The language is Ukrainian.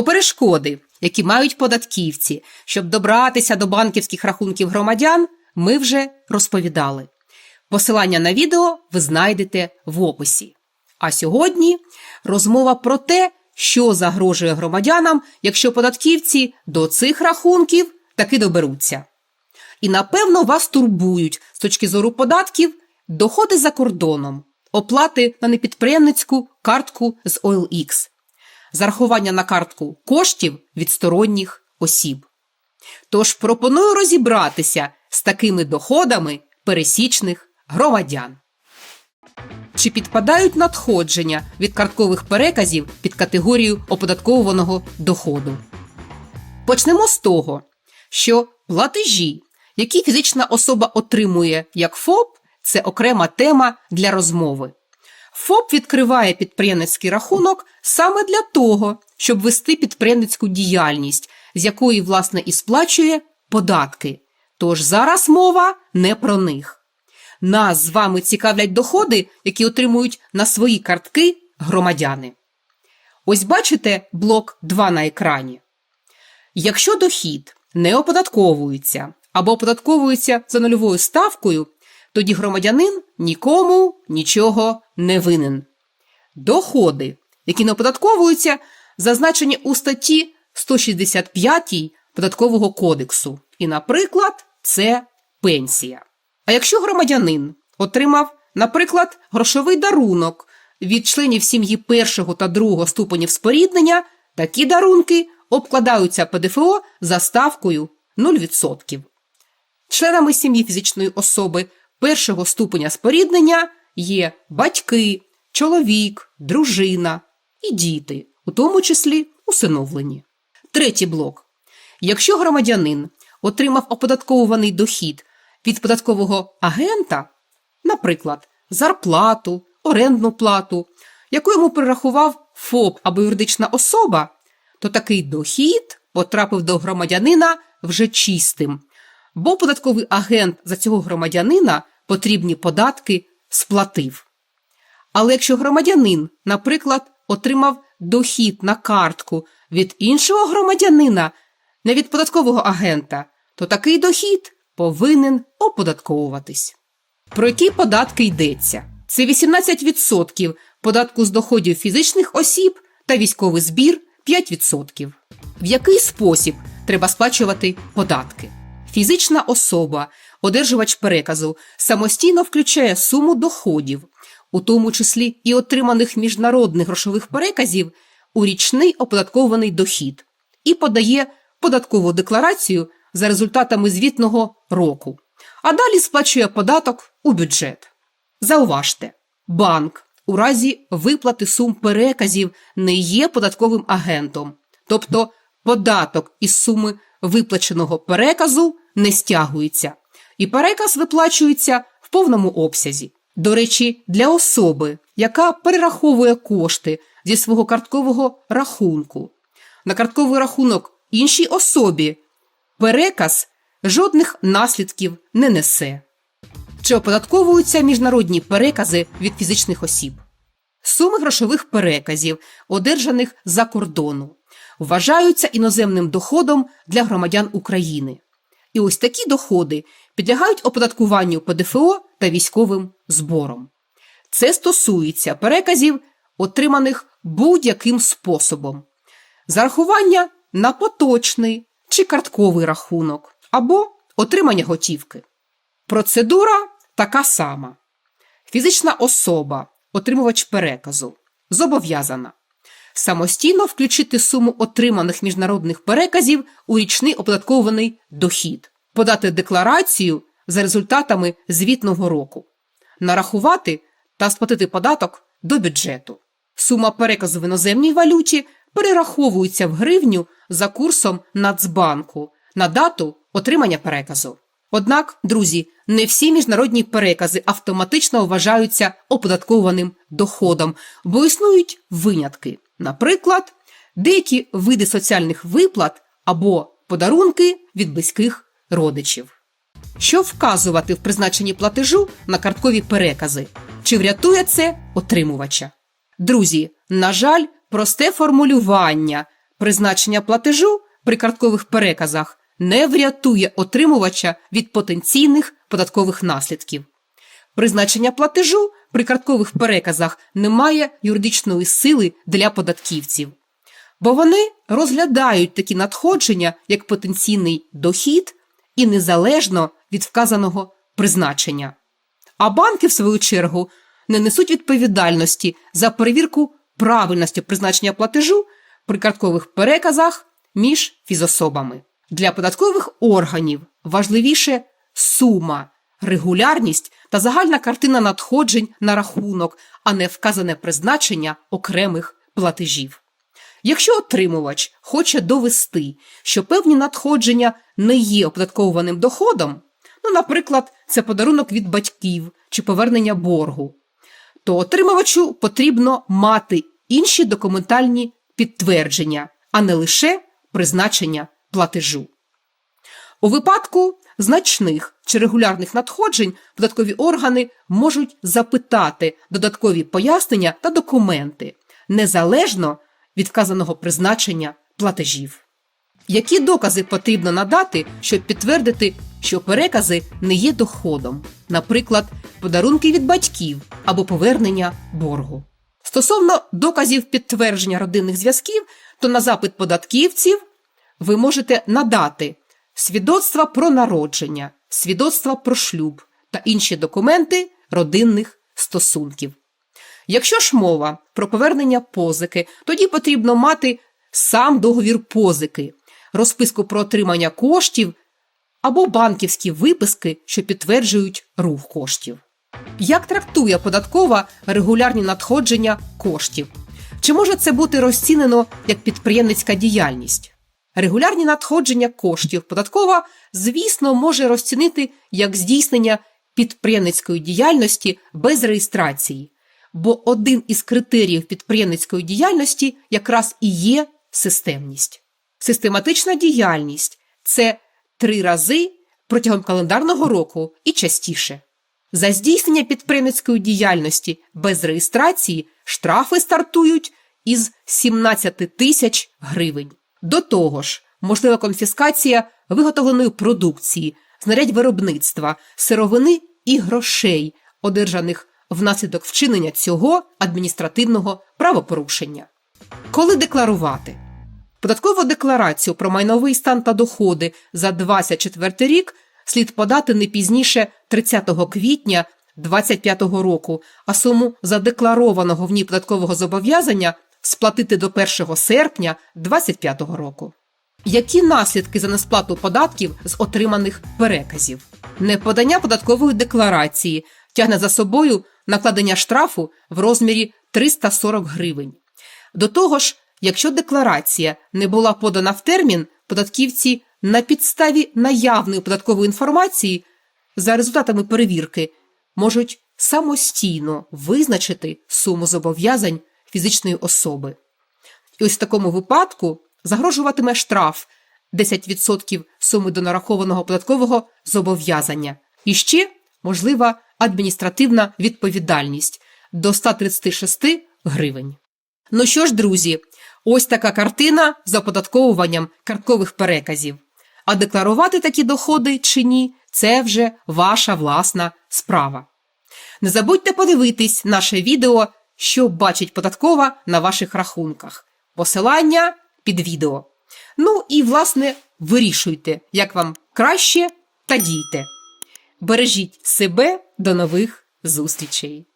Про перешкоди, які мають податківці, щоб добратися до банківських рахунків громадян, ми вже розповідали. Посилання на відео ви знайдете в описі. А сьогодні розмова про те, що загрожує громадянам, якщо податківці до цих рахунків таки доберуться. І напевно вас турбують з точки зору податків доходи за кордоном, оплати на непідприємницьку картку з OLX, зарахування на картку коштів від сторонніх осіб. Тож пропоную розібратися з такими доходами пересічних громадян. Чи підпадають надходження від карткових переказів під категорію оподатковуваного доходу? Почнемо з того, що платежі, які фізична особа отримує як ФОП, це окрема тема для розмови. ФОП відкриває підприємницький рахунок саме для того, щоб вести підприємницьку діяльність, з якої, власне, і сплачує податки. Тож зараз мова не про них. Нас з вами цікавлять доходи, які отримують на свої картки громадяни. Ось бачите блок 2 на екрані. Якщо дохід не оподатковується або оподатковується за нульовою ставкою, тоді громадянин нікому нічого не винен. Доходи, які не оподатковуються, зазначені у статті 165 податкового кодексу. І, наприклад, це пенсія. А якщо громадянин отримав, наприклад, грошовий дарунок від членів сім'ї першого та другого ступенів споріднення, такі дарунки обкладаються ПДФО за ставкою 0%. Членами сім'ї фізичної особи першого ступеня споріднення є батьки, чоловік, дружина і діти, у тому числі усиновлені. Третій блок. Якщо громадянин отримав оподатковуваний дохід від податкового агента, наприклад, зарплату, орендну плату, яку йому перерахував ФОП або юридична особа, то такий дохід потрапив до громадянина вже чистим, бо податковий агент за цього громадянина потрібні податки сплатив. Але якщо громадянин, наприклад, отримав дохід на картку від іншого громадянина, не від податкового агента, то такий дохід повинен оподатковуватись. Про які податки йдеться? Це 18% податку з доходів фізичних осіб та військовий збір 5%. В який спосіб треба сплачувати податки? Фізична особа, одержувач переказу, самостійно включає суму доходів, у тому числі і отриманих міжнародних грошових переказів, у річний оподаткований дохід і подає податкову декларацію за результатами звітного року, а далі сплачує податок у бюджет. Зауважте, банк у разі виплати сум переказів не є податковим агентом, тобто податок із суми виплаченого переказу не стягується, і переказ виплачується в повному обсязі. До речі, для особи, яка перераховує кошти зі свого карткового рахунку на картковий рахунок іншій особі, переказ жодних наслідків не несе. Чи оподатковуються міжнародні перекази від фізичних осіб? Суми грошових переказів, одержаних за кордону, вважаються іноземним доходом для громадян України. І ось такі доходи підлягають оподаткуванню ПДФО та військовим збором. Це стосується переказів, отриманих будь-яким способом, зарахування на поточний чи картковий рахунок або отримання готівки. Процедура така сама. Фізична особа, отримувач переказу, зобов'язана самостійно включити суму отриманих міжнародних переказів у річний оподаткований дохід, подати декларацію за результатами звітного року, нарахувати та сплатити податок до бюджету. Сума переказу в іноземній валюті перераховується в гривню за курсом Нацбанку на дату отримання переказу. Однак, друзі, не всі міжнародні перекази автоматично вважаються оподаткованим доходом, бо існують винятки. Наприклад, деякі види соціальних виплат або подарунки від близьких родичів. Що вказувати в призначенні платежу на карткові перекази? Чи врятує це отримувача? Друзі, на жаль, просте формулювання Призначення платежу при карткових переказах не врятує отримувача від потенційних податкових наслідків. Призначення платежу при карткових переказах не має юридичної сили для податківців, бо вони розглядають такі надходження як потенційний дохід і незалежно від вказаного призначення. А банки, в свою чергу, не несуть відповідальності за перевірку правильності призначення платежу при карткових переказах між фізособами. Для податкових органів важливіше сума, регулярність та загальна картина надходжень на рахунок, а не вказане призначення окремих платежів. Якщо отримувач хоче довести, що певні надходження не є оподаткованим доходом, ну, наприклад, це подарунок від батьків чи повернення боргу, то отримувачу потрібно мати інші документальні підтвердження, а не лише призначення платежу. У випадку значних чи регулярних надходжень податкові органи можуть запитати додаткові пояснення та документи незалежно від вказаного призначення платежів. Які докази потрібно надати, щоб підтвердити, що перекази не є доходом, наприклад, подарунки від батьків або повернення боргу? Стосовно доказів підтвердження родинних зв'язків, то на запит податківців ви можете надати свідоцтва про народження, свідоцтва про шлюб та інші документи родинних стосунків. Якщо ж мова про повернення позики, тоді потрібно мати сам договір позики, розписку про отримання коштів або банківські виписки, що підтверджують рух коштів. Як трактує податкова регулярні надходження коштів? Чи може це бути розцінено як підприємницька діяльність? Регулярні надходження коштів податкова, звісно, може розцінити як здійснення підприємницької діяльності без реєстрації, бо один із критеріїв підприємницької діяльності якраз і є системність. Систематична діяльність це три рази протягом календарного року і частіше. За здійснення підприємницької діяльності без реєстрації штрафи стартують із 17 тисяч гривень. До того ж, можлива конфіскація виготовленої продукції, знарядь виробництва, сировини і грошей, одержаних внаслідок вчинення цього адміністративного правопорушення. Коли декларувати? Податкову декларацію про майновий стан та доходи за 24 рік слід подати не пізніше 30 квітня 2025 року, а суму задекларованого в ній податкового зобов'язання сплатити до 1 серпня 2025 року. Які наслідки за несплату податків з отриманих переказів? Неподання податкової декларації тягне за собою накладення штрафу в розмірі 340 гривень. До того ж, якщо декларація не була подана в термін, податківці на підставі наявної податкової інформації за результатами перевірки можуть самостійно визначити суму зобов'язань фізичної особи. І ось в такому випадку загрожуватиме штраф 10% суми до нарахованого податкового зобов'язання. І ще можлива адміністративна відповідальність до 136 гривень. Ну що ж, друзі, ось така картина з оподатковуванням карткових переказів. А декларувати такі доходи чи ні, це вже ваша власна справа. Не забудьте подивитись наше відео, що бачить податкова на ваших рахунках. Посилання під відео. Ну і, власне, вирішуйте, як вам краще та дійте. Бережіть себе до нових зустрічей!